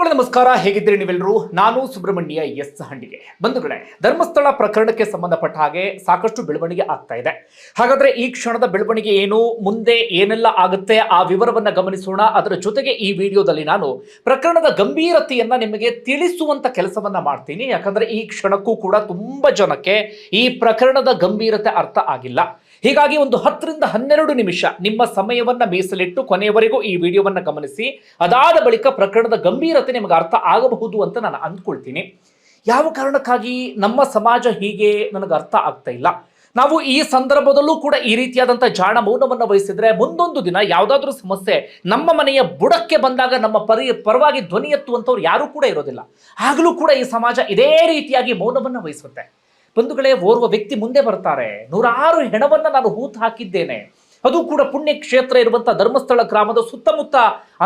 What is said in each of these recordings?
ಬಂಧುಗಳೇ, ನಮಸ್ಕಾರ. ಹೇಗಿದ್ದೀರಿ ನೀವೆಲ್ಲರೂ? ನಾನು ಸುಬ್ರಹ್ಮಣ್ಯ ಎಸ್ ಹಂಡಿಗೆ ಬಂಧುಗಳೇ, ಧರ್ಮಸ್ಥಳ ಪ್ರಕರಣಕ್ಕೆ ಸಂಬಂಧಪಟ್ಟ ಹಾಗೆ ಸಾಕಷ್ಟು ಬೆಳವಣಿಗೆ ಆಗ್ತಾ ಇದೆ. ಹಾಗಾದ್ರೆ ಈ ಕ್ಷಣದ ಬೆಳವಣಿಗೆ ಏನು? ಮುಂದೆ ಏನೆಲ್ಲ ಆಗುತ್ತೆ? ಆ ವಿವರವನ್ನ ಗಮನಿಸೋಣ. ಅದರ ಜೊತೆಗೆ ಈ ವಿಡಿಯೋದಲ್ಲಿ ನಾನು ಪ್ರಕರಣದ ಗಂಭೀರತೆಯನ್ನ ನಿಮಗೆ ತಿಳಿಸುವಂತ ಕೆಲಸವನ್ನ ಮಾಡ್ತೀನಿ. ಯಾಕಂದ್ರೆ ಈ ಕ್ಷಣಕ್ಕೂ ಕೂಡ ತುಂಬಾ ಜನಕ್ಕೆ ಈ ಪ್ರಕರಣದ ಗಂಭೀರತೆ ಅರ್ಥ ಆಗಿಲ್ಲ. ಹೀಗಾಗಿ ಒಂದು ಹತ್ತರಿಂದ ಹನ್ನೆರಡು ನಿಮಿಷ ನಿಮ್ಮ ಸಮಯವನ್ನ ಮೀಸಲಿಟ್ಟು ಕೊನೆಯವರೆಗೂ ಈ ವಿಡಿಯೋವನ್ನ ಗಮನಿಸಿ. ಅದಾದ ಬಳಿಕ ಪ್ರಕರಣದ ಗಂಭೀರತೆ ನಿಮಗೆ ಅರ್ಥ ಆಗಬಹುದು ಅಂತ ನಾನು ಅಂದ್ಕೊಳ್ತೀನಿ. ಯಾವ ಕಾರಣಕ್ಕಾಗಿ ನಮ್ಮ ಸಮಾಜ ಹೀಗೆ ನನಗೆ ಅರ್ಥ ಆಗ್ತಾ ಇಲ್ಲ. ನಾವು ಈ ಸಂದರ್ಭದಲ್ಲೂ ಕೂಡ ಈ ರೀತಿಯಾದಂಥ ಜಾಣ ಮೌನವನ್ನು ವಹಿಸಿದ್ರೆ ಮುಂದೊಂದು ದಿನ ಯಾವುದಾದ್ರೂ ಸಮಸ್ಯೆ ನಮ್ಮ ಮನೆಯ ಬುಡಕ್ಕೆ ಬಂದಾಗ ನಮ್ಮ ಪರಿ ಪರವಾಗಿ ಧ್ವನಿ ಎತ್ತುವಂಥವ್ರು ಯಾರೂ ಕೂಡ ಇರೋದಿಲ್ಲ. ಆಗಲೂ ಕೂಡ ಈ ಸಮಾಜ ಇದೇ ರೀತಿಯಾಗಿ ಮೌನವನ್ನು ವಹಿಸುತ್ತೆ. ಬಂಧುಗಳೇ, ಓರ್ವ ವ್ಯಕ್ತಿ ಮುಂದೆ ಬರ್ತಾರೆ ನೂರಾರು ಹೆಣವನ್ನ ನಾನು ಹೂತು ಹಾಕಿದ್ದೇನೆ. ಅದು ಕೂಡ ಪುಣ್ಯ ಕ್ಷೇತ್ರ ಇರುವಂತ ಧರ್ಮಸ್ಥಳ ಗ್ರಾಮದ ಸುತ್ತಮುತ್ತ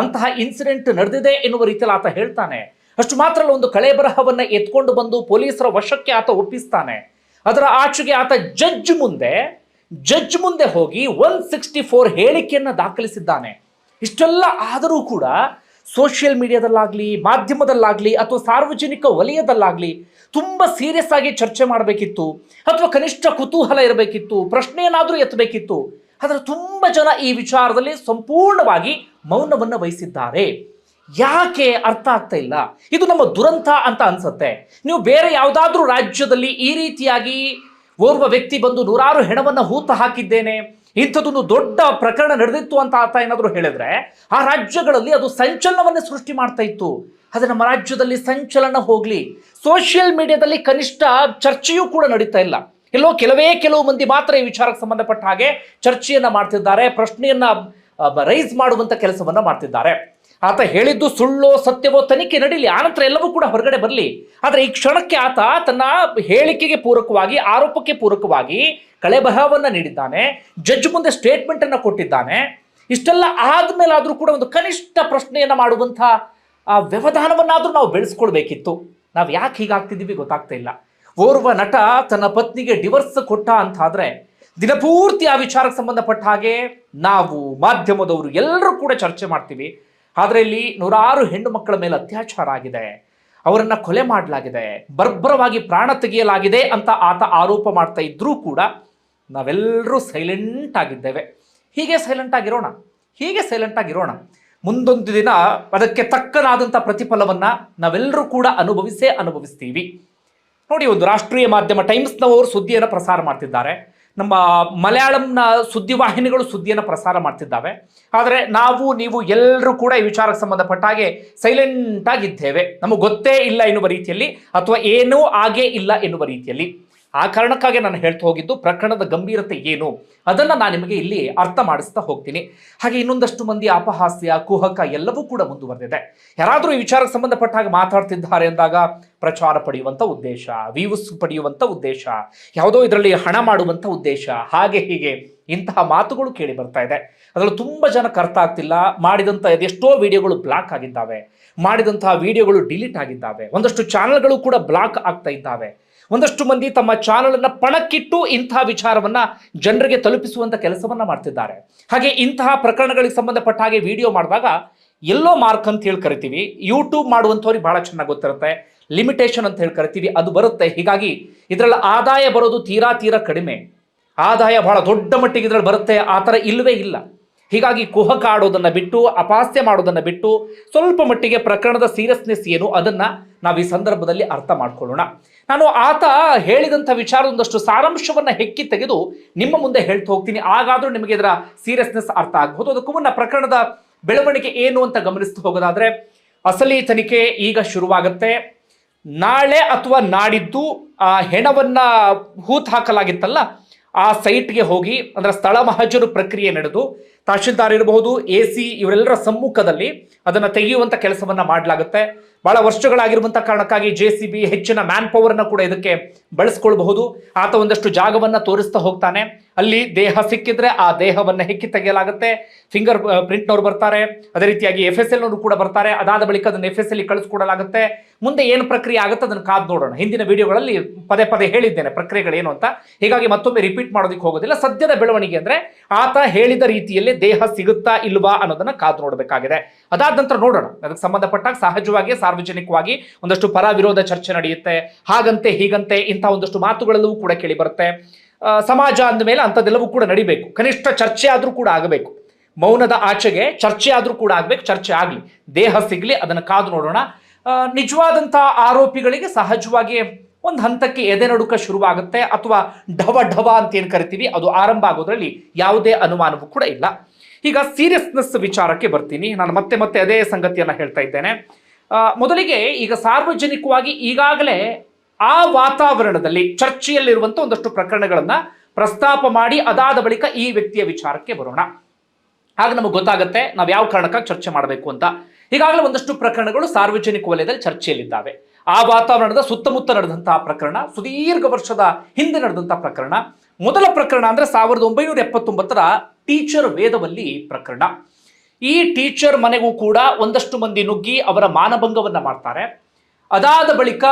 ಅಂತಹ ಇನ್ಸಿಡೆಂಟ್ ನಡೆದಿದೆ ಎನ್ನುವ ರೀತಿಯಲ್ಲಿ ಆತ ಹೇಳ್ತಾನೆ. ಅಷ್ಟು ಮಾತ್ರ ಒಂದು ಕಳೆ ಬರಹವನ್ನ ಎತ್ಕೊಂಡು ಬಂದು ಪೊಲೀಸರ ವಶಕ್ಕೆ ಆತ ಒಪ್ಪಿಸ್ತಾನೆ. ಅದರ ಆಚೆಗೆ ಆತ ಜಡ್ಜ್ ಮುಂದೆ ಜಡ್ಜ್ ಮುಂದೆ ಹೋಗಿ ಒನ್ ಸಿಕ್ಸ್ಟಿ ಫೋರ್ ಹೇಳಿಕೆಯನ್ನು ದಾಖಲಿಸಿದ್ದಾನೆ. ಇಷ್ಟೆಲ್ಲ ಆದರೂ ಕೂಡ ಸೋಷಿಯಲ್ ಮೀಡಿಯಾದಲ್ಲಾಗಲಿ ಮಾಧ್ಯಮದಲ್ಲಾಗಲಿ, ಅಥವಾ ಸಾರ್ವಜನಿಕ ವಲಯದಲ್ಲಾಗಲಿ ತುಂಬ ಸೀರಿಯಸ್ ಆಗಿ ಚರ್ಚೆ ಮಾಡಬೇಕಿತ್ತು, ಅಥವಾ ಕನಿಷ್ಠ ಕುತೂಹಲ ಇರಬೇಕಿತ್ತು ಪ್ರಶ್ನೆ ಏನಾದರೂ ಎತ್ತಬೇಕಿತ್ತು ಆದರೆ ತುಂಬ ಜನ ಈ ವಿಚಾರದಲ್ಲಿ ಸಂಪೂರ್ಣವಾಗಿ ಮೌನವನ್ನು ವಹಿಸಿದ್ದಾರೆ. ಯಾಕೆ ಅರ್ಥ ಆಗ್ತಾ ಇಲ್ಲ? ಇದು ನಮ್ಮ ದುರಂತ ಅಂತ ಅನ್ಸುತ್ತೆ. ನೀವು ಬೇರೆ ಯಾವುದಾದ್ರೂ ರಾಜ್ಯದಲ್ಲಿ ಈ ರೀತಿಯಾಗಿ ಓರ್ವ ವ್ಯಕ್ತಿ ಬಂದು ನೂರಾರು ಹೆಣವನ್ನು ಹೂತ ಹಾಕಿದ್ದೇನೆ, ಇಂಥದ್ದೊಂದು ದೊಡ್ಡ ಪ್ರಕರಣ ನಡೆದಿತ್ತು ಅಂತ ಅರ್ಥ ಏನಾದರೂ ಹೇಳಿದ್ರೆ, ಆ ರಾಜ್ಯಗಳಲ್ಲಿ ಅದು ಸಂಚಲನವನ್ನೇ ಸೃಷ್ಟಿ ಮಾಡ್ತಾ ಇತ್ತು. ಆದರೆ ನಮ್ಮ ರಾಜ್ಯದಲ್ಲಿ ಸಂಚಲನ ಹೋಗ್ಲಿ ಸೋಷಿಯಲ್ ಮೀಡಿಯಾದಲ್ಲಿ ಕನಿಷ್ಠ ಚರ್ಚೆಯೂ ಕೂಡ ನಡೀತಾ ಇಲ್ಲ. ಎಲ್ಲೋ ಕೆಲವೇ ಕೆಲವು ಮಂದಿ ಮಾತ್ರ ಈ ವಿಚಾರಕ್ಕೆ ಸಂಬಂಧಪಟ್ಟ ಹಾಗೆ ಚರ್ಚೆಯನ್ನ ಮಾಡ್ತಿದ್ದಾರೆ, ಪ್ರಶ್ನೆಯನ್ನ ರೈಸ್ ಮಾಡುವಂತ ಕೆಲಸವನ್ನ ಮಾಡ್ತಿದ್ದಾರೆ. ಆತ ಹೇಳಿದ್ದು ಸುಳ್ಳೋ, ಸತ್ಯವೋ ತನಿಖೆ ನಡೀಲಿ ಆನಂತರ ಎಲ್ಲವೂ ಕೂಡ ಹೊರಗಡೆ ಬರಲಿ. ಆದರೆ ಈ ಕ್ಷಣಕ್ಕೆ ಆತ ತನ್ನ ಹೇಳಿಕೆಗೆ ಪೂರಕವಾಗಿ, ಆರೋಪಕ್ಕೆ ಪೂರಕವಾಗಿ ಕಳೆಬರಹವನ್ನು ನೀಡಿದ್ದಾನೆ, ಜಡ್ಜ್ ಮುಂದೆ ಸ್ಟೇಟ್ಮೆಂಟ್ ಅನ್ನ ಕೊಟ್ಟಿದ್ದಾನೆ. ಇಷ್ಟೆಲ್ಲ ಆದಮೇಲಾದರೂ ಕೂಡ ಒಂದು ಕನಿಷ್ಠ ಪ್ರಶ್ನೆಯನ್ನ ಮಾಡುವಂಥ, ಆ, ವ್ಯವಧಾನವನ್ನಾದ್ರೂ ನಾವು ಬೆಳೆಸ್ಕೊಳ್ಬೇಕಿತ್ತು. ನಾವು ಯಾಕೆ ಹೀಗಾಗ್ತಿದ್ದೀವಿ ಗೊತ್ತಾಗ್ತಾ ಇಲ್ಲ. ಓರ್ವ ನಟ ತನ್ನ ಪತ್ನಿಗೆ ಡಿವರ್ಸ್ ಕೊಟ್ಟ ಅಂತಾದರೆ ದಿನಪೂರ್ತಿ ಆ ವಿಚಾರಕ್ಕೆ ಸಂಬಂಧಪಟ್ಟ ಹಾಗೆ ನಾವು ಮಾಧ್ಯಮದವರು ಎಲ್ಲರೂ ಕೂಡ ಚರ್ಚೆ ಮಾಡ್ತೀವಿ. ಆದರೆ ಇಲ್ಲಿ ನೂರಾರು ಹೆಣ್ಣು ಮಕ್ಕಳ ಮೇಲೆ ಅತ್ಯಾಚಾರ ಆಗಿದೆ. ಅವರನ್ನು ಕೊಲೆ ಮಾಡಲಾಗಿದೆ. ಬರ್ಬರವಾಗಿ ಪ್ರಾಣ ತೆಗೆಯಲಾಗಿದೆ ಅಂತ ಆತ ಆರೋಪ ಮಾಡ್ತಾ ಇದ್ರೂ ಕೂಡ ನಾವೆಲ್ಲರೂ ಸೈಲೆಂಟ್ ಆಗಿದ್ದೇವೆ. ಹೀಗೆ ಸೈಲೆಂಟ್ ಆಗಿರೋಣ? ಹೀಗೆ ಸೈಲೆಂಟ್ ಆಗಿರೋಣ? ಮುಂದೊಂದು ದಿನ ಅದಕ್ಕೆ ತಕ್ಕನಾದಂಥ ಪ್ರತಿಫಲವನ್ನು ನಾವೆಲ್ಲರೂ ಕೂಡ ಅನುಭವಿಸೇ ಅನುಭವಿಸ್ತೀವಿ. ನೋಡಿ, ಒಂದು ರಾಷ್ಟ್ರೀಯ ಮಾಧ್ಯಮ ಟೈಮ್ಸ್ನವರು ಸುದ್ದಿಯನ್ನು ಪ್ರಸಾರ ಮಾಡ್ತಿದ್ದಾರೆ. ನಮ್ಮ ಮಲಯಾಳಂನ ಸುದ್ದಿವಾಹಿನಿಗಳು ಸುದ್ದಿಯನ್ನು ಪ್ರಸಾರ ಮಾಡ್ತಿದ್ದಾವೆ. ಆದರೆ ನಾವು, ನೀವು ಎಲ್ಲರೂ ಕೂಡ ಈ ವಿಚಾರಕ್ಕೆ ಸಂಬಂಧಪಟ್ಟ ಹಾಗೆ ಸೈಲೆಂಟಾಗಿದ್ದೇವೆ ನಮಗೆ ಗೊತ್ತೇ ಇಲ್ಲ ಎನ್ನುವ ರೀತಿಯಲ್ಲಿ ಅಥವಾ ಏನೂ ಆಗೇ ಇಲ್ಲ ಎನ್ನುವ ರೀತಿಯಲ್ಲಿ. ಆ ಕಾರಣಕ್ಕಾಗಿ ನಾನು ಹೇಳ್ತಾ ಹೋಗಿದ್ದು ಪ್ರಕರಣದ ಗಂಭೀರತೆ ಏನು? ಅದನ್ನ ನಾನು ನಿಮಗೆ ಇಲ್ಲಿ ಅರ್ಥ ಮಾಡಿಸ್ತಾ ಹೋಗ್ತೀನಿ. ಹಾಗೆ ಇನ್ನೊಂದಷ್ಟು ಮಂದಿ ಅಪಹಾಸ್ಯ, ಕುಹಕ ಎಲ್ಲವೂ ಕೂಡ ಮುಂದುವರೆದಿದೆ. ಯಾರಾದರೂ ಈ ವಿಚಾರಕ್ಕೆ ಸಂಬಂಧಪಟ್ಟ ಹಾಗೆ ಮಾತಾಡ್ತಿದ್ದಾರೆ ಅಂದಾಗ ಪ್ರಚಾರ ಪಡೆಯುವಂಥ ಉದ್ದೇಶ ವ್ಯೂಸ್ ಪಡೆಯುವಂಥ ಉದ್ದೇಶ, ಯಾವುದೋ ಇದರಲ್ಲಿ ಹಣ ಮಾಡುವಂಥ ಉದ್ದೇಶ, ಹಾಗೆ ಹೀಗೆ ಇಂತಹ ಮಾತುಗಳು ಕೇಳಿ ಬರ್ತಾ ಇದೆ. ಅದರಲ್ಲಿ ತುಂಬ ಜನಕ್ಕೆ ಅರ್ಥ ಆಗ್ತಿಲ್ಲ. ಮಾಡಿದಂಥ ಎಷ್ಟೋ ವಿಡಿಯೋಗಳು ಬ್ಲಾಕ್ ಆಗಿದ್ದಾವೆ. ಮಾಡಿದಂತಹ ವಿಡಿಯೋಗಳು ಡಿಲೀಟ್ ಆಗಿದ್ದಾವೆ. ಒಂದಷ್ಟು ಚಾನಲ್ಗಳು ಕೂಡ ಬ್ಲಾಕ್ ಆಗ್ತಾ ಇದ್ದಾವೆ. ಒಂದಷ್ಟು ಮಂದಿ ತಮ್ಮ ಚಾನಲ್ ಅನ್ನ ಪಣಕ್ಕಿಟ್ಟು ಇಂತಹ ವಿಚಾರವನ್ನ ಜನರಿಗೆ ತಲುಪಿಸುವಂತ ಕೆಲಸವನ್ನ ಮಾಡ್ತಿದ್ದಾರೆ. ಹಾಗೆ ಇಂತಹ ಪ್ರಕರಣಗಳಿಗೆ ಸಂಬಂಧಪಟ್ಟ ಹಾಗೆ ವಿಡಿಯೋ ಮಾಡಿದಾಗ ಎಲ್ಲೋ ಮಾರ್ಕ್ ಅಂತ ಹೇಳಿ ಕರಿತೀವಿ. ಯೂಟ್ಯೂಬ್ ಮಾಡುವಂಥವ್ರಿಗೆ ಬಹಳ ಚೆನ್ನಾಗಿ ಗೊತ್ತಿರುತ್ತೆ. ಲಿಮಿಟೇಷನ್ ಅಂತ ಹೇಳಿ ಕರಿತೀವಿ. ಅದು ಬರುತ್ತೆ. ಹೀಗಾಗಿ ಇದರಲ್ಲಿ ಆದಾಯ ಬರೋದು ತೀರಾ ತೀರಾ ಕಡಿಮೆ. ಆದಾಯ ಬಹಳ ದೊಡ್ಡ ಮಟ್ಟಿಗೆ ಇದರಲ್ಲಿ ಬರುತ್ತೆ. ಆ ಥರ ಇಲ್ಲವೇ ಇಲ್ಲ. ಹೀಗಾಗಿ ಕುಹಕ ಆಡೋದನ್ನ ಬಿಟ್ಟು, ಅಪಾಸ್ಯ ಮಾಡೋದನ್ನು ಬಿಟ್ಟು ಸ್ವಲ್ಪ ಮಟ್ಟಿಗೆ ಪ್ರಕರಣದ ಸೀರಿಯಸ್ನೆಸ್ ಏನು ಅದನ್ನು ನಾವು ಈ ಸಂದರ್ಭದಲ್ಲಿ ಅರ್ಥ ಮಾಡ್ಕೊಳ್ಳೋಣ. ನಾನು ಆತ ಹೇಳಿದಂಥ ವಿಚಾರದೊಂದಷ್ಟು ಸಾರಾಂಶವನ್ನು ಹೆಕ್ಕಿ ತೆಗೆದು ನಿಮ್ಮ ಮುಂದೆ ಹೇಳ್ತಾ ಹೋಗ್ತೀನಿ. ಆಗಾದರೂ ನಿಮಗೆ ಇದರ ಸೀರಿಯಸ್ನೆಸ್ ಅರ್ಥ ಆಗಬಹುದು. ಅದಕ್ಕೂ ಮುನ್ನ ಪ್ರಕರಣದ ಬೆಳವಣಿಗೆ ಏನು ಅಂತ ಗಮನಿಸ್ತಾ ಹೋಗೋದಾದರೆ, ಅಸಲಿ ತನಿಖೆ ಈಗ ಶುರುವಾಗುತ್ತೆ. ನಾಳೆ ಅಥವಾ ನಾಡಿದ್ದು ಆ ಹೆಣವನ್ನು ಹೂತ್ ಹಾಕಲಾಗಿತ್ತಲ್ಲ, ಆ ಸೈಟ್ಗೆ ಹೋಗಿ ಅಂದರೆ ಸ್ಥಳ ಮಹಜರು ಪ್ರಕ್ರಿಯೆ ನಡೆದು ತಹಶೀಲ್ದಾರ್ ಇರಬಹುದು, ಎ ಸಿ ಇವರೆಲ್ಲರ ಸಮ್ಮುಖದಲ್ಲಿ ಅದನ್ನು ತೆಗೆಯುವಂತ ಕೆಲಸವನ್ನ ಮಾಡಲಾಗುತ್ತೆ. ಬಹಳ ವರ್ಷಗಳಾಗಿರುವಂಥ ಕಾರಣಕ್ಕಾಗಿ ಜೆ ಸಿ ಬಿ ಹೆಚ್ಚಿನ ಮ್ಯಾನ್ ಪವರ್ನ ಕೂಡ ಇದಕ್ಕೆ ಬಳಸ್ಕೊಳ್ಬಹುದು. ಆತ ಒಂದಷ್ಟು ಜಾಗವನ್ನ ತೋರಿಸ್ತಾ ಹೋಗ್ತಾನೆ. ಅಲ್ಲಿ ದೇಹ ಸಿಕ್ಕಿದ್ರೆ ಆ ದೇಹವನ್ನ ಹೆಕ್ಕಿ ತೆಗೆಯಲಾಗುತ್ತೆ. ಫಿಂಗರ್ ಪ್ರಿಂಟ್ನವ್ರು ಬರ್ತಾರೆ. ಅದೇ ರೀತಿಯಾಗಿ ಎಫ್ ಎಸ್ ಎಲ್ ನವರು ಕೂಡ ಬರ್ತಾರೆ. ಅದಾದ ಬಳಿಕ ಅದನ್ನು ಎಫ್ ಎಸ್ ಎಲ್ ಕಳಿಸ್ಕೊಡಲಾಗುತ್ತೆ. ಮುಂದೆ ಏನು ಪ್ರಕ್ರಿಯೆ ಆಗುತ್ತೆ ಅದನ್ನು ಕಾದು ನೋಡೋಣ. ಹಿಂದಿನ ವಿಡಿಯೋಗಳಲ್ಲಿ ಪದೇ ಪದೇ ಹೇಳಿದ್ದೇನೆ ಪ್ರಕ್ರಿಯೆಗಳೇನು ಅಂತ. ಹೀಗಾಗಿ ಮತ್ತೊಮ್ಮೆ ರಿಪೀಟ್ ಮಾಡೋದಕ್ಕೆ ಹೋಗೋದಿಲ್ಲ. ಸದ್ಯದ ಬೆಳವಣಿಗೆ ಅಂದ್ರೆ ಆತ ಹೇಳಿದ ರೀತಿಯಲ್ಲೇ ದೇಹ ಸಿಗುತ್ತಾ ಇಲ್ವಾ ಅನ್ನೋದನ್ನ ಕಾದು ನೋಡಬೇಕಾಗಿದೆ. ಅದಾದ ನಂತರ ನೋಡೋಣ. ಅದಕ್ಕೆ ಸಂಬಂಧಪಟ್ಟಾಗ ಸಹಜವಾಗಿ ಸಾರ್ವಜನಿಕವಾಗಿ ಒಂದಷ್ಟು ಪರ ವಿರೋಧ ಚರ್ಚೆ ನಡೆಯುತ್ತೆ. ಹಾಗಂತೆ ಹೀಗಂತೆ ಇಂತಹ ಒಂದಷ್ಟು ಮಾತುಗಳೆಲ್ಲವೂ ಕೂಡ ಕೇಳಿ ಬರುತ್ತೆ. ಸಮಾಜ ಅಂದ ಮೇಲೆ ಅಂಥದ್ದೆಲ್ಲವೂ ಕೂಡ ನಡಿಬೇಕು. ಕನಿಷ್ಠ ಚರ್ಚೆ ಆದರೂ ಕೂಡ ಆಗಬೇಕು. ಮೌನದ ಆಚೆಗೆ ಚರ್ಚೆ ಆದರೂ ಕೂಡ ಆಗ್ಬೇಕು, ಚರ್ಚೆ ಆಗಲಿ. ದೇಹ ಸಿಗಲಿ, ಅದನ್ನು ಕಾದು ನೋಡೋಣ. ನಿಜವಾದಂಥ ಆರೋಪಿಗಳಿಗೆ ಸಹಜವಾಗಿ ಒಂದು ಹಂತಕ್ಕೆ ಎದೆ ನಡುಕ ಶುರುವಾಗುತ್ತೆ ಅಥವಾ ಢವ ಢವ ಅಂತ ಏನು ಕರಿತೀವಿ, ಅದು ಆರಂಭ ಆಗೋದ್ರಲ್ಲಿ ಯಾವುದೇ ಅನುಮಾನವೂ ಕೂಡ ಇಲ್ಲ. ಈಗ ಸೀರಿಯಸ್ನೆಸ್ ವಿಚಾರಕ್ಕೆ ಬರ್ತೀನಿ. ನಾನು ಮತ್ತೆ ಮತ್ತೆ ಅದೇ ಸಂಗತಿಯನ್ನು ಹೇಳ್ತಾ ಇದ್ದೇನೆ. ಮೊದಲಿಗೆ ಈಗ ಸಾರ್ವಜನಿಕವಾಗಿ ಈಗಾಗಲೇ ಆ ವಾತಾವರಣದಲ್ಲಿ ಚರ್ಚೆಯಲ್ಲಿರುವಂಥ ಒಂದಷ್ಟು ಪ್ರಕರಣಗಳನ್ನು ಪ್ರಸ್ತಾಪ ಮಾಡಿ ಅದಾದ ಬಳಿಕ ಈ ವ್ಯಕ್ತಿಯ ವಿಚಾರಕ್ಕೆ ಬರೋಣ. ಆಗ ನಮಗೆ ಗೊತ್ತಾಗುತ್ತೆ ನಾವು ಯಾವ ಕಾರಣಕ್ಕಾಗಿ ಚರ್ಚೆ ಮಾಡಬೇಕು ಅಂತ. ಈಗಾಗಲೇ ಒಂದಷ್ಟು ಪ್ರಕರಣಗಳು ಸಾರ್ವಜನಿಕ ವಲಯದಲ್ಲಿ ಚರ್ಚೆಯಲ್ಲಿದ್ದಾವೆ. ಆ ವಾತಾವರಣದ ಸುತ್ತಮುತ್ತ ನಡೆದಂತಹ ಪ್ರಕರಣ, ಸುದೀರ್ಘ ವರ್ಷದ ಹಿಂದೆ ನಡೆದಂತಹ ಪ್ರಕರಣ. ಮೊದಲ ಪ್ರಕರಣ ಅಂದ್ರೆ ಸಾವಿರದ ಒಂಬೈನೂರ ಎಪ್ಪತ್ತೊಂಬತ್ತರ ಟೀಚರ್ ವೇದವಲ್ಲಿ ಪ್ರಕರಣ. ಈ ಟೀಚರ್ ಮನೆಗೂ ಕೂಡ ಒಂದಷ್ಟು ಮಂದಿ ನುಗ್ಗಿ ಅವರ ಮಾನಭಂಗವನ್ನ ಮಾಡ್ತಾರೆ. ಅದಾದ ಬಳಿಕ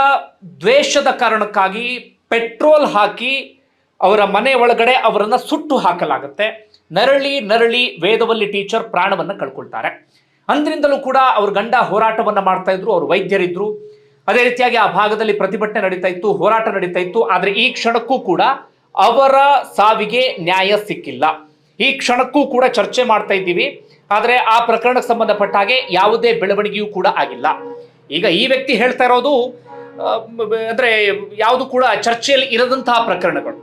ದ್ವೇಷದ ಕಾರಣಕ್ಕಾಗಿ ಪೆಟ್ರೋಲ್ ಹಾಕಿ ಅವರ ಮನೆ ಒಳಗಡೆ ಅವರನ್ನ ಸುಟ್ಟು ಹಾಕಲಾಗುತ್ತೆ. ನರಳಿ ನರಳಿ ವೇದವಲ್ಲಿ ಟೀಚರ್ ಪ್ರಾಣವನ್ನ ಕಳ್ಕೊಳ್ತಾರೆ. ಅಂದ್ರಿಂದಲೂ ಕೂಡ ಅವ್ರ ಗಂಡ ಹೋರಾಟವನ್ನ ಮಾಡ್ತಾ ಇದ್ರು, ಅವರು ವೈದ್ಯರಿದ್ರು. ಅದೇ ರೀತಿಯಾಗಿ ಆ ಭಾಗದಲ್ಲಿ ಪ್ರತಿಭಟನೆ ನಡೀತಾ ಇತ್ತು, ಹೋರಾಟ ನಡೀತಾ ಇತ್ತು. ಆದರೆ ಈ ಕ್ಷಣಕ್ಕೂ ಕೂಡ ಅವರ ಸಾವಿಗೆ ನ್ಯಾಯ ಸಿಕ್ಕಿಲ್ಲ. ಈ ಕ್ಷಣಕ್ಕೂ ಕೂಡ ಚರ್ಚೆ ಮಾಡ್ತಾ ಇದ್ದೀವಿ. ಆದರೆ ಆ ಪ್ರಕರಣಕ್ಕೆ ಸಂಬಂಧಪಟ್ಟ ಹಾಗೆ ಯಾವುದೇ ಬೆಳವಣಿಗೆಯೂ ಕೂಡ ಆಗಿಲ್ಲ. ಈಗ ಈ ವ್ಯಕ್ತಿ ಹೇಳ್ತಾ ಇರೋದು ಅಂದ್ರೆ ಯಾವುದು ಕೂಡ ಚರ್ಚೆಯಲ್ಲಿ ಇರದಂತಹ ಪ್ರಕರಣಗಳು.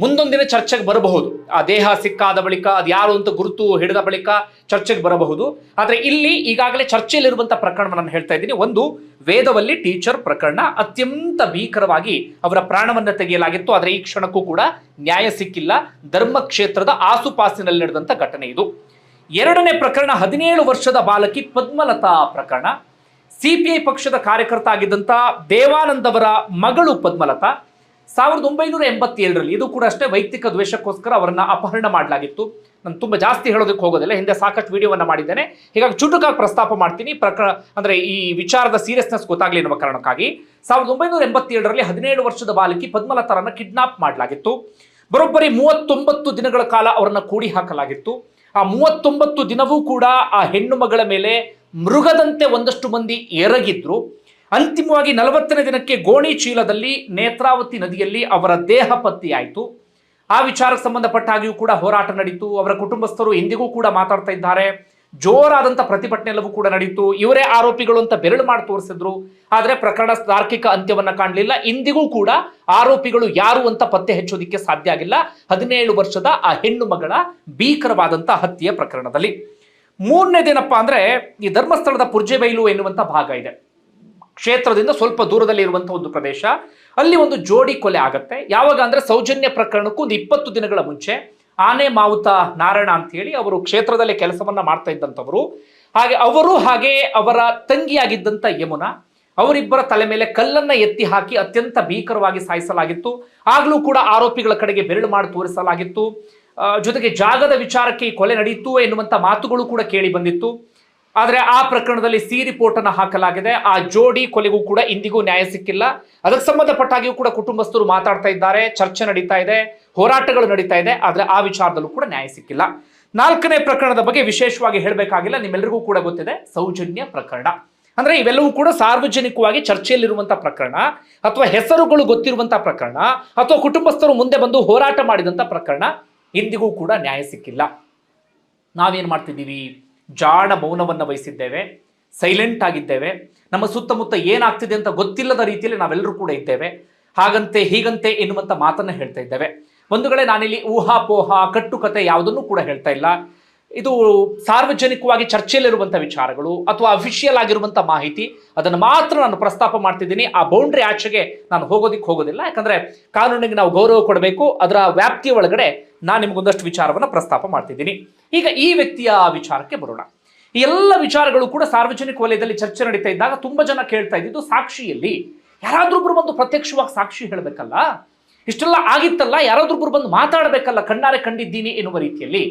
ಮುಂದೊಂದಿನ ಚರ್ಚೆಗೆ ಬರಬಹುದು. ಆ ದೇಹ ಸಿಕ್ಕಾದ ಬಳಿಕ, ಅದು ಯಾರು ಅಂತ ಗುರುತು ಹಿಡಿದ ಬಳಿಕ ಚರ್ಚೆಗೆ ಬರಬಹುದು. ಆದರೆ ಇಲ್ಲಿ ಈಗಾಗಲೇ ಚರ್ಚೆಯಲ್ಲಿರುವಂತಹ ಪ್ರಕರಣ ನಾನು ಹೇಳ್ತಾ ಇದ್ದೀನಿ. ಒಂದು ವೇದವಲ್ಲಿ ಟೀಚರ್ ಪ್ರಕರಣ ಅತ್ಯಂತ ಭೀಕರವಾಗಿ ಅವರ ಪ್ರಾಣವನ್ನು ತೆಗೆಯಲಾಗಿತ್ತು. ಆದರೆ ಈ ಕ್ಷಣಕ್ಕೂ ಕೂಡ ನ್ಯಾಯ ಸಿಕ್ಕಿಲ್ಲ. ಧರ್ಮಕ್ಷೇತ್ರದ ಆಸುಪಾಸಿನಲ್ಲಿ ನಡೆದಂಥ ಘಟನೆ ಇದು. ಎರಡನೇ ಪ್ರಕರಣ ಹದಿನೇಳು ವರ್ಷದ ಬಾಲಕಿ ಪದ್ಮಲತಾ ಪ್ರಕರಣ. ಸಿಪಿಐ ಪಕ್ಷದ ಕಾರ್ಯಕರ್ತ ಆಗಿದ್ದಂಥ ದೇವಾನಂದವರ ಮಗಳು ಪದ್ಮಲತಾ. ಸಾವಿರದ ಒಂಬೈನೂರ ಎಂಬತ್ತೇಳರಲ್ಲಿ ಇದು ಕೂಡ ಅಷ್ಟೇ ವೈಯಕ್ತಿಕ ದ್ವೇಷಕ್ಕೋಸ್ಕರ ಅವರನ್ನ ಅಪಹರಣ ಮಾಡಲಾಗಿತ್ತು. ನಾನು ತುಂಬ ಜಾಸ್ತಿ ಹೇಳೋದಕ್ಕೆ ಹೋಗೋದಿಲ್ಲ, ಹಿಂದೆ ಸಾಕಷ್ಟು ವಿಡಿಯೋವನ್ನು ಮಾಡಿದ್ದೇನೆ. ಹೀಗಾಗಿ ಚುಟುಕಾಗಿ ಪ್ರಸ್ತಾಪ ಮಾಡ್ತೀನಿ. ಪ್ರಕರಣ ಅಂದರೆ ಈ ವಿಚಾರದ ಸೀರಿಯಸ್ನೆಸ್ ಗೊತ್ತಾಗಲಿ ಎನ್ನುವ ಕಾರಣಕ್ಕಾಗಿ. ಸಾವಿರದ ಒಂಬೈನೂರ ಎಂಬತ್ತೇಳರಲ್ಲಿ ಹದಿನೇಳು ವರ್ಷದ ಬಾಲಕಿ ಪದ್ಮಲತಾರನ್ನ ಕಿಡ್ನಾಪ್ ಮಾಡಲಾಗಿತ್ತು. ಬರೋಬ್ಬರಿ ಮೂವತ್ತೊಂಬತ್ತು ದಿನಗಳ ಕಾಲ ಅವರನ್ನು ಕೂಡಿ ಹಾಕಲಾಗಿತ್ತು. ಆ ಮೂವತ್ತೊಂಬತ್ತು ದಿನವೂ ಕೂಡ ಆ ಹೆಣ್ಣು ಮಗಳ ಮೇಲೆ ಮೃಗದಂತೆ ಒಂದಷ್ಟು ಮಂದಿ ಎರಗಿದ್ರು. ಅಂತಿಮವಾಗಿ ನಲವತ್ತನೇ ದಿನಕ್ಕೆ ಗೋಣಿ ಚೀಲದಲ್ಲಿ ನೇತ್ರಾವತಿ ನದಿಯಲ್ಲಿ ಅವರ ದೇಹ ಪತ್ತೆಯಾಯಿತು. ಆ ವಿಚಾರಕ್ಕೆ ಸಂಬಂಧಪಟ್ಟ ಹಾಗೆಯೂ ಕೂಡ ಹೋರಾಟ ನಡೀತು. ಅವರ ಕುಟುಂಬಸ್ಥರು ಇಂದಿಗೂ ಕೂಡ ಮಾತಾಡ್ತಾ ಇದ್ದಾರೆ. ಜೋರಾದಂಥ ಪ್ರತಿಭಟನೆ ಎಲ್ಲವೂ ಕೂಡ ನಡೀತು. ಇವರೇ ಆರೋಪಿಗಳು ಅಂತ ಬೆರಳು ಮಾಡಿ ತೋರಿಸಿದ್ರು. ಆದರೆ ಪ್ರಕರಣ ತಾರ್ಕಿಕ ಅಂತ್ಯವನ್ನು ಕಾಣಲಿಲ್ಲ. ಇಂದಿಗೂ ಕೂಡ ಆರೋಪಿಗಳು ಯಾರು ಅಂತ ಪತ್ತೆ ಹಚ್ಚೋದಿಕ್ಕೆ ಸಾಧ್ಯ ಆಗಿಲ್ಲ. ಹದಿನೇಳು ವರ್ಷದ ಆ ಹೆಣ್ಣು ಮಗಳ ಭೀಕರವಾದಂಥ ಹತ್ಯೆಯ ಪ್ರಕರಣದಲ್ಲಿ. ಮೂರನೇದೇನಪ್ಪ ಅಂದರೆ ಈ ಧರ್ಮಸ್ಥಳದ ಪುರ್ಜೆಬೈಲು ಎನ್ನುವಂಥ ಭಾಗ ಇದೆ. ಕ್ಷೇತ್ರದಿಂದ ಸ್ವಲ್ಪ ದೂರದಲ್ಲಿ ಇರುವಂತಹ ಒಂದು ಪ್ರದೇಶ. ಅಲ್ಲಿ ಒಂದು ಜೋಡಿ ಕೊಲೆ ಆಗುತ್ತೆ. ಯಾವಾಗ ಅಂದ್ರೆ ಸೌಜನ್ಯ ಪ್ರಕರಣಕ್ಕೂ ಒಂದು ಇಪ್ಪತ್ತು ದಿನಗಳ ಮುಂಚೆ ಆನೆ, ಮಾವುತ ನಾರಾಯಣ ಅಂತ ಹೇಳಿ ಅವರು ಕ್ಷೇತ್ರದಲ್ಲಿ ಕೆಲಸವನ್ನ ಮಾಡ್ತಾ ಇದ್ದಂಥವರು. ಹಾಗೆ ಅವರು ಹಾಗೆ ಅವರ ತಂಗಿಯಾಗಿದ್ದಂಥ ಯಮುನಾ, ಅವರಿಬ್ಬರ ತಲೆ ಮೇಲೆ ಕಲ್ಲನ್ನ ಎತ್ತಿ ಹಾಕಿ ಅತ್ಯಂತ ಭೀಕರವಾಗಿ ಸಾಯಿಸಲಾಗಿತ್ತು. ಆಗ್ಲೂ ಕೂಡ ಆರೋಪಿಗಳ ಕಡೆಗೆ ಬೆರಳು ಮಾಡಿ ತೋರಿಸಲಾಗಿತ್ತು. ಜೊತೆಗೆ ಜಾಗದ ವಿಚಾರಕ್ಕೆ ಈ ಕೊಲೆ ನಡೆಯಿತು ಎನ್ನುವಂಥ ಮಾತುಗಳು ಕೂಡ ಕೇಳಿ ಬಂದಿತ್ತು. ಆದರೆ ಆ ಪ್ರಕರಣದಲ್ಲಿ ಸಿ ರಿಪೋರ್ಟ್ ಅನ್ನು ಹಾಕಲಾಗಿದೆ. ಆ ಜೋಡಿ ಕೊಲೆಗೂ ಕೂಡ ಇಂದಿಗೂ ನ್ಯಾಯ ಸಿಕ್ಕಿಲ್ಲ. ಅದಕ್ಕೆ ಸಂಬಂಧಪಟ್ಟಾಗಿಯೂ ಕೂಡ ಕುಟುಂಬಸ್ಥರು ಮಾತಾಡ್ತಾ ಇದ್ದಾರೆ, ಚರ್ಚೆ ನಡೀತಾ ಇದೆ, ಹೋರಾಟಗಳು ನಡೀತಾ ಇದೆ, ಆದರೆ ಆ ವಿಚಾರದಲ್ಲೂ ಕೂಡ ನ್ಯಾಯ ಸಿಕ್ಕಿಲ್ಲ. ನಾಲ್ಕನೇ ಪ್ರಕರಣದ ಬಗ್ಗೆ ವಿಶೇಷವಾಗಿ ಹೇಳಬೇಕಾಗಿಲ್ಲ ನಿಮ್ಮೆಲ್ಲರಿಗೂ ಕೂಡ ಗೊತ್ತಿದೆ, ಸೌಜನ್ಯ ಪ್ರಕರಣ. ಅಂದ್ರೆ ಇವೆಲ್ಲವೂ ಕೂಡ ಸಾರ್ವಜನಿಕವಾಗಿ ಚರ್ಚೆಯಲ್ಲಿರುವಂತಹ ಪ್ರಕರಣ, ಅಥವಾ ಹೆಸರುಗಳು ಗೊತ್ತಿರುವಂತಹ ಪ್ರಕರಣ, ಅಥವಾ ಕುಟುಂಬಸ್ಥರು ಮುಂದೆ ಬಂದು ಹೋರಾಟ ಮಾಡಿದಂಥ ಪ್ರಕರಣ, ಇಂದಿಗೂ ಕೂಡ ನ್ಯಾಯ ಸಿಕ್ಕಿಲ್ಲ. ನಾವೇನ್ ಮಾಡ್ತಿದ್ದೀವಿ? ಜಾಣ ಮೌನವನ್ನು ವಹಿಸಿದ್ದೇವೆ ಸೈಲೆಂಟ್ ಆಗಿದ್ದೇವೆ. ನಮ್ಮ ಸುತ್ತಮುತ್ತ ಏನಾಗ್ತಿದೆ ಅಂತ ಗೊತ್ತಿಲ್ಲದ ರೀತಿಯಲ್ಲಿ ನಾವೆಲ್ಲರೂ ಕೂಡ ಇದ್ದೇವೆ. ಹಾಗಂತೆ, ಹೀಗಂತೆ ಎನ್ನುವಂಥ ಮಾತನ್ನು ಹೇಳ್ತಾ ಇದ್ದೇವೆ. ಒಂದು ಕಡೆ ನಾನಿಲ್ಲಿ ಊಹಾಪೋಹ, ಕಟ್ಟುಕತೆ ಯಾವುದನ್ನು ಕೂಡ ಹೇಳ್ತಾ ಇಲ್ಲ. ಇದು ಸಾರ್ವಜನಿಕವಾಗಿ ಚರ್ಚೆಯಲ್ಲಿರುವಂಥ ವಿಚಾರಗಳು ಅಥವಾ ಅಫಿಷಿಯಲ್ ಆಗಿರುವಂಥ ಮಾಹಿತಿ. ಅದನ್ನು ಮಾತ್ರ ನಾನು ಪ್ರಸ್ತಾಪ ಮಾಡ್ತಿದ್ದೀನಿ. ಆ ಬೌಂಡ್ರಿ ಆಚೆಗೆ ನಾನು ಹೋಗೋದಿಕ್ಕೆ ಹೋಗೋದಿಲ್ಲ. ಯಾಕಂದ್ರೆ ಕಾನೂನಿಗೆ ನಾವು ಗೌರವ ಕೊಡಬೇಕು. ಅದರ ವ್ಯಾಪ್ತಿಯ ಒಳಗಡೆ ನಾನು ನಿಮಗೊಂದಷ್ಟು ವಿಚಾರವನ್ನು ಪ್ರಸ್ತಾಪ ಮಾಡ್ತಿದ್ದೀನಿ. ಈಗ ಈ ವ್ಯಕ್ತಿಯ ವಿಚಾರಕ್ಕೆ ಬರೋಣ. ಈ ಎಲ್ಲ ವಿಚಾರಗಳು ಕೂಡ ಸಾರ್ವಜನಿಕ ವಲಯದಲ್ಲಿ ಚರ್ಚೆ ನಡೀತಾ ಇದ್ದಾಗ ತುಂಬಾ ಜನ ಕೇಳ್ತಾ ಇದ್ದಿದ್ದು ಸಾಕ್ಷಿಯಲ್ಲಿ. ಯಾರಾದ್ರೊಬ್ರು ಬಂದು ಪ್ರತ್ಯಕ್ಷವಾಗಿ ಸಾಕ್ಷಿ ಹೇಳಬೇಕಲ್ಲ? ಇಷ್ಟೆಲ್ಲ ಆಗಿತ್ತಲ್ಲ? ಯಾರಾದ್ರೊಬ್ರು ಬಂದು ಮಾತಾಡಬೇಕಲ್ಲ? ಕಣ್ಣಾರೆ ಕಂಡಿದ್ದೀನಿ ಎನ್ನುವ ರೀತಿಯಲ್ಲಿ.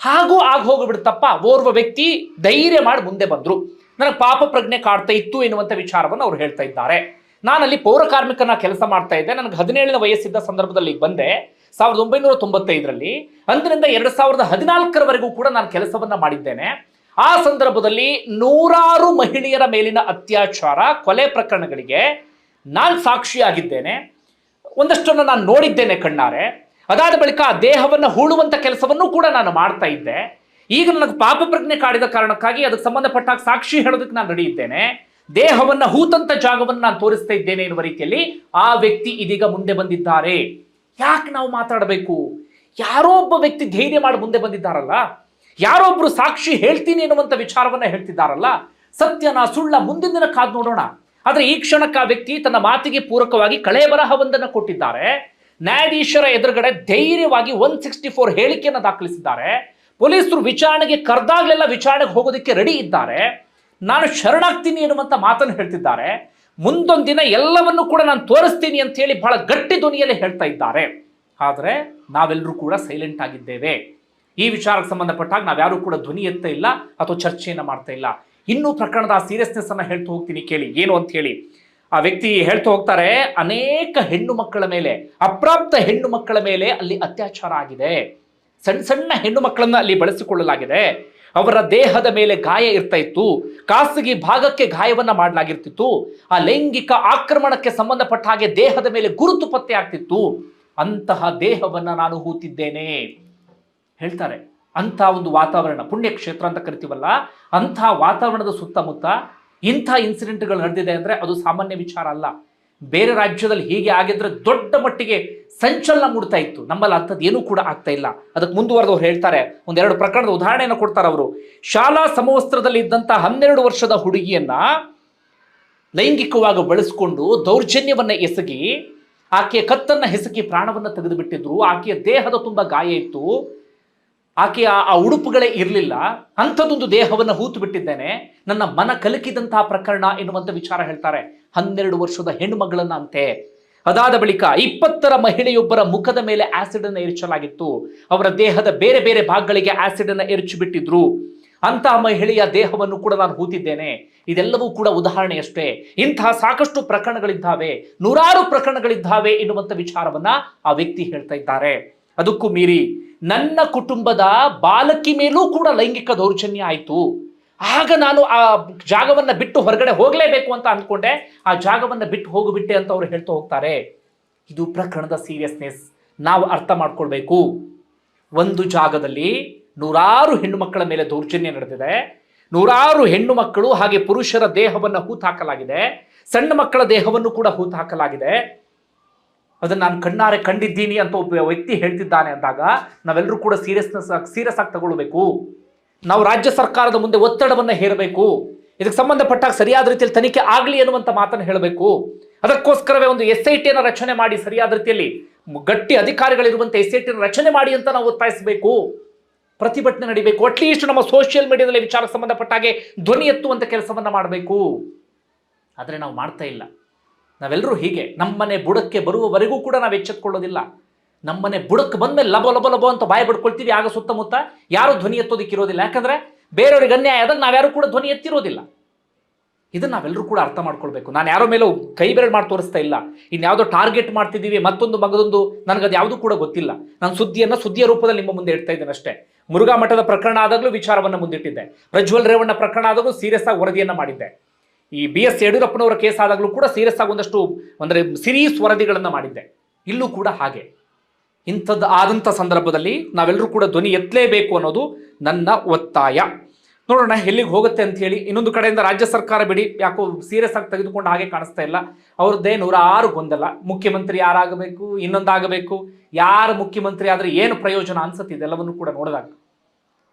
ಹಾಗೂ ಆಗ ಹೋಗ್ಬಿಡುತ್ತಪ್ಪ ಓರ್ವ ವ್ಯಕ್ತಿ ಧೈರ್ಯ ಮಾಡಿ ಮುಂದೆ ಬಂದರು. ನನಗೆ ಪಾಪ ಪ್ರಜ್ಞೆ ಕಾಡ್ತಾ ಇತ್ತು ಎನ್ನುವಂಥ ವಿಚಾರವನ್ನು ಅವ್ರು ಹೇಳ್ತಾ ಇದ್ದಾರೆ. ನಾನಲ್ಲಿ ಪೌರ ಕಾರ್ಮಿಕನ ಕೆಲಸ ಮಾಡ್ತಾ ಇದ್ದೆ. ನನಗೆ ಹದಿನೇಳನೇ ವಯಸ್ಸಿದ್ದ ಸಂದರ್ಭದಲ್ಲಿ ಬಂದೆ. ಸಾವಿರದ ಒಂಬೈನೂರ ತೊಂಬತ್ತೈದರಲ್ಲಿ ಅಂದಿನಿಂದ ಎರಡು ಸಾವಿರದ ಹದಿನಾಲ್ಕರವರೆಗೂ ಕೂಡ ನಾನು ಕೆಲಸವನ್ನು ಮಾಡಿದ್ದೇನೆ. ಆ ಸಂದರ್ಭದಲ್ಲಿ ನೂರಾರು ಮಹಿಳೆಯರ ಮೇಲಿನ ಅತ್ಯಾಚಾರ, ಕೊಲೆ ಪ್ರಕರಣಗಳಿಗೆ ನಾನು ಸಾಕ್ಷಿಯಾಗಿದ್ದೇನೆ. ಒಂದಷ್ಟನ್ನು ನಾನು ನೋಡಿದ್ದೇನೆ ಕಣ್ಣಾರೆ. ಅದಾದ ಬಳಿಕ ಆ ದೇಹವನ್ನು ಹೂಳುವಂಥ ಕೆಲಸವನ್ನು ಕೂಡ ನಾನು ಮಾಡ್ತಾ ಇದ್ದೆ. ಈಗ ನನಗೆ ಪಾಪ ಪ್ರಜ್ಞೆ ಕಾಡಿದ ಕಾರಣಕ್ಕಾಗಿ ಅದಕ್ಕೆ ಸಂಬಂಧಪಟ್ಟಾಗ ಸಾಕ್ಷಿ ಹೇಳೋದಕ್ಕೆ ನಾನು ನಡೆಯುತ್ತೇನೆ ದೇಹವನ್ನು ಹೂತಂತ ಜಾಗವನ್ನು ನಾನು ತೋರಿಸ್ತಾ ಇದ್ದೇನೆ ಎನ್ನುವ ರೀತಿಯಲ್ಲಿ ಆ ವ್ಯಕ್ತಿ ಇದೀಗ ಮುಂದೆ ಬಂದಿದ್ದಾರೆ. ಯಾಕೆ ನಾವು ಮಾತಾಡಬೇಕು? ಯಾರೋ ಒಬ್ಬ ವ್ಯಕ್ತಿ ಧೈರ್ಯ ಮಾಡಿ ಮುಂದೆ ಬಂದಿದ್ದಾರಲ್ಲ? ಯಾರೊಬ್ರು ಸಾಕ್ಷಿ ಹೇಳ್ತೀನಿ ಎನ್ನುವಂಥ ವಿಚಾರವನ್ನ ಹೇಳ್ತಿದ್ದಾರಲ್ಲ? ಸತ್ಯನ ಸುಳ್ಳ ಮುಂದಿನ ದಿನ ಕಾದು ನೋಡೋಣ. ಆದರೆ ಈ ಕ್ಷಣಕ್ಕೆ ಆ ವ್ಯಕ್ತಿ ತನ್ನ ಮಾತಿಗೆ ಪೂರಕವಾಗಿ ಕಳೆ ಬರಹವೊಂದನ್ನು ಕೊಟ್ಟಿದ್ದಾರೆ. ನ್ಯಾಯಾಧೀಶರ ಎದುರುಗಡೆ ಧೈರ್ಯವಾಗಿ ಒನ್ ಸಿಕ್ಸ್ಟಿ ಫೋರ್ ಹೇಳಿಕೆಯನ್ನು ದಾಖಲಿಸಿದ್ದಾರೆ. ಪೊಲೀಸರು ವಿಚಾರಣೆಗೆ ಕರೆದಾಗಲೆಲ್ಲ ವಿಚಾರಣೆಗೆ ಹೋಗೋದಕ್ಕೆ ರೆಡಿ ಇದ್ದಾರೆ. ನಾನು ಶರಣಾಗ್ತೀನಿ ಎನ್ನುವಂಥ ಮಾತನ್ನು ಹೇಳ್ತಿದ್ದಾರೆ. ಮುಂದೊಂದು ದಿನ ಎಲ್ಲವನ್ನು ಕೂಡ ನಾನು ತೋರಿಸ್ತೀನಿ ಅಂತ ಹೇಳಿ ಬಹಳ ಗಟ್ಟಿ ಧ್ವನಿಯಲ್ಲಿ ಹೇಳ್ತಾ ಇದ್ದಾರೆ. ಆದರೆ ನಾವೆಲ್ಲರೂ ಕೂಡ ಸೈಲೆಂಟ್ ಆಗಿದ್ದೇವೆ. ಈ ವಿಚಾರಕ್ಕೆ ಸಂಬಂಧಪಟ್ಟಾಗ ನಾವ್ಯಾರೂ ಕೂಡ ಧ್ವನಿ ಎತ್ತ ಇಲ್ಲ ಅಥವಾ ಚರ್ಚೆಯನ್ನು ಮಾಡ್ತಾ ಇಲ್ಲ. ಇನ್ನೂ ಪ್ರಕರಣದ ಸೀರಿಯಸ್ನೆಸ್ ಅನ್ನು ಹೇಳ್ತಾ ಹೋಗ್ತೀನಿ ಕೇಳಿ. ಏನು ಅಂತ ಹೇಳಿ. ಆ ವ್ಯಕ್ತಿ ಹೇಳ್ತಾ ಹೋಗ್ತಾರೆ, ಅನೇಕ ಹೆಣ್ಣು ಮಕ್ಕಳ ಮೇಲೆ, ಅಪ್ರಾಪ್ತ ಹೆಣ್ಣು ಮಕ್ಕಳ ಮೇಲೆ ಅಲ್ಲಿ ಅತ್ಯಾಚಾರ ಆಗಿದೆ. ಸಣ್ಣ ಸಣ್ಣ ಹೆಣ್ಣು ಮಕ್ಕಳನ್ನ ಅಲ್ಲಿ ಬಳಸಿಕೊಳ್ಳಲಾಗಿದೆ. ಅವರ ದೇಹದ ಮೇಲೆ ಗಾಯ ಇರ್ತಾ ಇತ್ತು. ಖಾಸಗಿ ಭಾಗಕ್ಕೆ ಗಾಯವನ್ನ ಮಾಡಲಾಗಿರ್ತಿತ್ತು. ಆ ಲೈಂಗಿಕ ಆಕ್ರಮಣಕ್ಕೆ ಸಂಬಂಧಪಟ್ಟ ಹಾಗೆ ದೇಹದ ಮೇಲೆ ಗುರುತು ಪತ್ತೆ ಆಗ್ತಿತ್ತು. ಅಂತಹ ದೇಹವನ್ನ ನಾನು ಹೂತಿದ್ದೇನೆ. ಹೇಳ್ತಾರೆ. ಅಂಥ ಒಂದು ವಾತಾವರಣ, ಪುಣ್ಯಕ್ಷೇತ್ರ ಅಂತ ಕರಿತೀವಲ್ಲ ಅಂತಹ ವಾತಾವರಣದ ಸುತ್ತಮುತ್ತ ಇಂಥ ಇನ್ಸಿಡೆಂಟ್ಗಳು ನಡೆದಿದೆ ಅಂದರೆ ಅದು ಸಾಮಾನ್ಯ ವಿಚಾರ ಅಲ್ಲ. ಬೇರೆ ರಾಜ್ಯದಲ್ಲಿ ಹೀಗೆ ಆಗಿದ್ರೆ ದೊಡ್ಡ ಮಟ್ಟಿಗೆ ಸಂಚಲನ ಮೂಡ್ತಾ ಇತ್ತು. ನಮ್ಮಲ್ಲಿ ಅಂಥದ್ದು ಏನೂ ಕೂಡ ಆಗ್ತಾ ಇಲ್ಲ. ಅದಕ್ಕೆ ಮುಂದುವರೆದವ್ರು ಹೇಳ್ತಾರೆ, ಒಂದೆರಡು ಪ್ರಕರಣದ ಉದಾಹರಣೆಯನ್ನು ಕೊಡ್ತಾರೆ ಅವರು. ಶಾಲಾ ಸಮವಸ್ತ್ರದಲ್ಲಿ ಇದ್ದಂಥ ಹನ್ನೆರಡು ವರ್ಷದ ಹುಡುಗಿಯನ್ನ ಲೈಂಗಿಕವಾಗಿ ಬಳಸಿಕೊಂಡು ದೌರ್ಜನ್ಯವನ್ನ ಎಸಗಿ, ಆಕೆಯ ಕತ್ತನ್ನ ಹೆಸಕಿ ಪ್ರಾಣವನ್ನ ತೆಗೆದುಬಿಟ್ಟಿದ್ರು. ಆಕೆಯ ದೇಹದ ತುಂಬ ಗಾಯ ಇತ್ತು. ಆಕೆಯ ಆ ಉಡುಪುಗಳೇ ಇರಲಿಲ್ಲ. ಅಂಥದ್ದೊಂದು ದೇಹವನ್ನು ಹೂತು ಬಿಟ್ಟಿದ್ದೇನೆ. ನನ್ನ ಮನ ಕಲಕಿದಂತಹ ಪ್ರಕರಣ ಎನ್ನುವಂಥ ವಿಚಾರ ಹೇಳ್ತಾರೆ. ಹನ್ನೆರಡು ವರ್ಷದ ಹೆಣ್ಣುಮಗಳನ್ನ ಅಂತೆ ಅದಾದ ಬಳಿಕ ಇಪ್ಪತ್ತರ ಮಹಿಳೆಯೊಬ್ಬರ ಮುಖದ ಮೇಲೆ ಆಸಿಡ್ ಅನ್ನು ಎರಚಲಾಗಿತ್ತು. ಅವರ ದೇಹದ ಬೇರೆ ಬೇರೆ ಭಾಗಗಳಿಗೆ ಆಸಿಡ್ ಅನ್ನು ಎರಚಿ ಬಿಟ್ಟಿದ್ರು. ಅಂತಹ ಮಹಿಳೆಯ ದೇಹವನ್ನು ಕೂಡ ನಾನು ಹೂತಿದ್ದೇನೆ. ಇದೆಲ್ಲವೂ ಕೂಡ ಉದಾಹರಣೆಯಷ್ಟೇ. ಇಂತಹ ಸಾಕಷ್ಟು ಪ್ರಕರಣಗಳಿದ್ದಾವೆ. ನೂರಾರು ಪ್ರಕರಣಗಳಿದ್ದಾವೆ ಎನ್ನುವಂಥ ವಿಚಾರವನ್ನ ಆ ವ್ಯಕ್ತಿ ಹೇಳ್ತಾ ಇದ್ದಾರೆ. ಅದಕ್ಕೂ ಮೀರಿ ನನ್ನ ಕುಟುಂಬದ ಬಾಲಕಿ ಮೇಲೂ ಕೂಡ ಲೈಂಗಿಕ ದೌರ್ಜನ್ಯ ಆಯಿತು. ಆಗ ನಾನು ಆ ಜಾಗವನ್ನು ಬಿಟ್ಟು ಹೊರಗಡೆ ಹೋಗಲೇಬೇಕು ಅಂತ ಅಂದ್ಕೊಂಡೆ ಆ ಜಾಗವನ್ನು ಬಿಟ್ಟು ಹೋಗಿಬಿಟ್ಟೆ ಅಂತ ಅವ್ರು ಹೇಳ್ತಾ ಹೋಗ್ತಾರೆ. ಇದು ಪ್ರಕರಣದ ಸೀರಿಯಸ್ನೆಸ್. ನಾವು ಅರ್ಥ ಮಾಡ್ಕೊಳ್ಬೇಕು. ಒಂದು ಜಾಗದಲ್ಲಿ ನೂರಾರು ಹೆಣ್ಣು ಮಕ್ಕಳ ಮೇಲೆ ದೌರ್ಜನ್ಯ ನಡೆದಿದೆ. ನೂರಾರು ಹೆಣ್ಣು ಮಕ್ಕಳು ಹಾಗೆ ಪುರುಷರ ದೇಹವನ್ನು ಹೂತಾಕಲಾಗಿದೆ. ಸಣ್ಣ ಮಕ್ಕಳ ದೇಹವನ್ನು ಕೂಡ ಹೂತಾಕಲಾಗಿದೆ. ಅದನ್ನು ನಾನು ಕಣ್ಣಾರೆ ಕಂಡಿದ್ದೀನಿ ಅಂತ ಒಬ್ಬ ವ್ಯಕ್ತಿ ಹೇಳ್ತಿದ್ದಾನೆ ಅಂದಾಗ ನಾವೆಲ್ಲರೂ ಕೂಡ ಸೀರಿಯಸ್ನೆಸ್ ಸೀರಿಯಸ್ ಆಗಿ ತಗೊಳ್ಬೇಕು. ನಾವು ರಾಜ್ಯ ಸರ್ಕಾರದ ಮುಂದೆ ಒತ್ತಡವನ್ನು ಹೇರಬೇಕು. ಇದಕ್ಕೆ ಸಂಬಂಧಪಟ್ಟಾಗ ಸರಿಯಾದ ರೀತಿಯಲ್ಲಿ ತನಿಖೆ ಆಗಲಿ ಅನ್ನುವಂಥ ಮಾತನ್ನು ಹೇಳಬೇಕು. ಅದಕ್ಕೋಸ್ಕರವೇ ಒಂದು ಎಸ್ ಐ ಟಿಯನ್ನು ರಚನೆ ಮಾಡಿ ಸರಿಯಾದ ರೀತಿಯಲ್ಲಿ ಗಟ್ಟಿ ಅಧಿಕಾರಿಗಳಿರುವಂಥ ಎಸ್ ಐ ಟಿಯನ್ನು ರಚನೆ ಮಾಡಿ ಅಂತ ನಾವು ಒತ್ತಾಯಿಸಬೇಕು. ಪ್ರತಿಭಟನೆ ನಡೀಬೇಕು. ಅಟ್ಲೀಸ್ಟ್ ನಮ್ಮ ಸೋಷಿಯಲ್ ಮೀಡಿಯಾದಲ್ಲಿ ವಿಚಾರಕ್ಕೆ ಸಂಬಂಧಪಟ್ಟಾಗೆ ಧ್ವನಿ ಎತ್ತುವಂಥ ಕೆಲಸವನ್ನು ಮಾಡಬೇಕು. ಆದರೆ ನಾವು ಮಾಡ್ತಾ ಇಲ್ಲ. ನಾವೆಲ್ಲರೂ ಹೀಗೆ. ನಮ್ಮನೆ ಬುಡಕ್ಕೆ ಬರುವವರೆಗೂ ಕೂಡ ನಾವು ಎಚ್ಚೆತ್ಕೊಳ್ಳೋದಿಲ್ಲ. ನಮ್ಮನೆ ಬುಡಕ್ಕೆ ಬಂದ್ಮೇಲೆ ಲಬೋ ಲಬೋ ಲಬೋ ಅಂತ ಬಾಯಿ ಬಿಡ್ಕೊಳ್ತೀವಿ ಆಗ ಸುತ್ತಮುತ್ತ ಯಾರು ಧ್ವನಿ ಎತ್ತೋದಕ್ಕೆ ಇರೋದಿಲ್ಲ. ಯಾಕಂದ್ರೆ ಬೇರೆಯವ್ರಿಗೆ ಅನ್ಯಾಯ ಆದಾಗ ನಾವ್ಯಾರು ಕೂಡ ಧ್ವನಿ ಎತ್ತಿರೋದಿಲ್ಲ. ಇದನ್ನ ನಾವೆಲ್ಲರೂ ಕೂಡ ಅರ್ಥ ಮಾಡ್ಕೊಳ್ಬೇಕು. ನಾನು ಯಾರೋ ಮೇಲೂ ಕೈ ಬೆರಳು ಮಾಡಿ ತೋರಿಸ್ತಾ ಇಲ್ಲ. ಇನ್ಯಾವುದೋ ಟಾರ್ಗೆಟ್ ಮಾಡ್ತಿದ್ದೀವಿ, ಮತ್ತೊಂದು ಮಗದೊಂದು ನನಗದು ಯಾವುದೂ ಕೂಡ ಗೊತ್ತಿಲ್ಲ. ನಾನು ಸುದ್ದಿಯನ್ನು ಸುದ್ದಿಯ ರೂಪದಲ್ಲಿ ನಿಮ್ಮ ಮುಂದೆ ಇಡ್ತಾ ಇದ್ದೇನೆ ಅಷ್ಟೇ. ಮುರುಘಾ ಮಠದ ಪ್ರಕರಣ ಆದಾಗಲೂ ವಿಚಾರವನ್ನು ಮುಂದಿಟ್ಟಿದ್ದೆ. ಪ್ರಜ್ವಲ್ ರೇವಣ್ಣ ಪ್ರಕರಣ ಆದಾಗಲೂ ಸೀರಿಯಸ್ ಆಗಿ ವರದಿಯನ್ನು ಮಾಡಿದ್ದೆ. ಈ ಬಿ ಎಸ್ ಯಡಿಯೂರಪ್ಪನವರ ಕೇಸ್ ಆದಾಗಲೂ ಕೂಡ ಸೀರಿಯಸ್ ಆಗಿ ಒಂದಷ್ಟು ಅಂದರೆ ಸಿರೀಸ್ ವರದಿಗಳನ್ನು ಮಾಡಿದ್ದೆ. ಇಲ್ಲೂ ಕೂಡ ಹಾಗೆ. ಇಂಥದ್ದು ಆದಂಥ ಸಂದರ್ಭದಲ್ಲಿ ನಾವೆಲ್ಲರೂ ಕೂಡ ಧ್ವನಿ ಎತ್ತಲೇಬೇಕು ಅನ್ನೋದು ನನ್ನ ಒತ್ತಾಯ. ನೋಡೋಣ ಎಲ್ಲಿಗೆ ಹೋಗುತ್ತೆ ಅಂತ ಹೇಳಿ ಇನ್ನೊಂದು ಕಡೆಯಿಂದ ರಾಜ್ಯ ಸರ್ಕಾರ ಬಿಡಿ. ಯಾಕೋ ಸೀರಿಯಸ್ ಆಗಿ ತೆಗೆದುಕೊಂಡು ಹಾಗೆ ಕಾಣಿಸ್ತಾ ಇಲ್ಲ. ಅವ್ರದ್ದೇ ನೂರಾರು ಗೊಂದಲ. ಮುಖ್ಯಮಂತ್ರಿ ಯಾರಾಗಬೇಕು, ಇನ್ನೊಂದಾಗಬೇಕು, ಯಾರು ಮುಖ್ಯಮಂತ್ರಿ ಆದರೆ ಏನು ಪ್ರಯೋಜನ ಅನ್ಸುತ್ತೆ ಇದೆಲ್ಲವನ್ನು ಕೂಡ ನೋಡಿದಾಗ.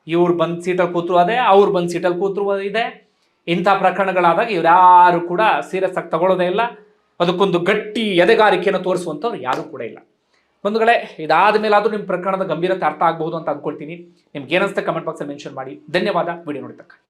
ಇವ್ರು ಬಂದು ಸೀಟಲ್ಲಿ ಕೂತ್ರು ಅದೇ, ಅವ್ರು ಬಂದು ಸೀಟಲ್ಲಿ ಕೂತ್ರು ಇದೆ. ಇಂಥ ಪ್ರಕರಣಗಳಾದಾಗ ಇವ್ರು ಕೂಡ ಸೀರಿಯಸ್ ಆಗಿ ತಗೊಳ್ಳೋದೇ ಇಲ್ಲ. ಅದಕ್ಕೊಂದು ಗಟ್ಟಿ ಎದೆಗಾರಿಕೆಯನ್ನು ತೋರಿಸುವಂಥವ್ರು ಯಾರೂ ಕೂಡ ಇಲ್ಲ. ಬಂಧುಗಳೇ ಇದಾದ ಮೇಲಾದರೂ ನಿಮ್ಮ ಪ್ರಕರಣದ ಗಂಭೀರತೆ ಅರ್ಥ ಆಗಬಹುದು ಅಂತ ಅಂದ್ಕೊಳ್ತೀನಿ ನಿಮ್ಗೆ ಏನನ್ಸುತ್ತೆ ಕಮೆಂಟ್ ಬಾಕ್ಸಲ್ಲಿ ಮೆನ್ಷನ್ ಮಾಡಿ. ಧನ್ಯವಾದ. ವಿಡಿಯೋ ನೋಡಿದ್ದಕ್ಕೆ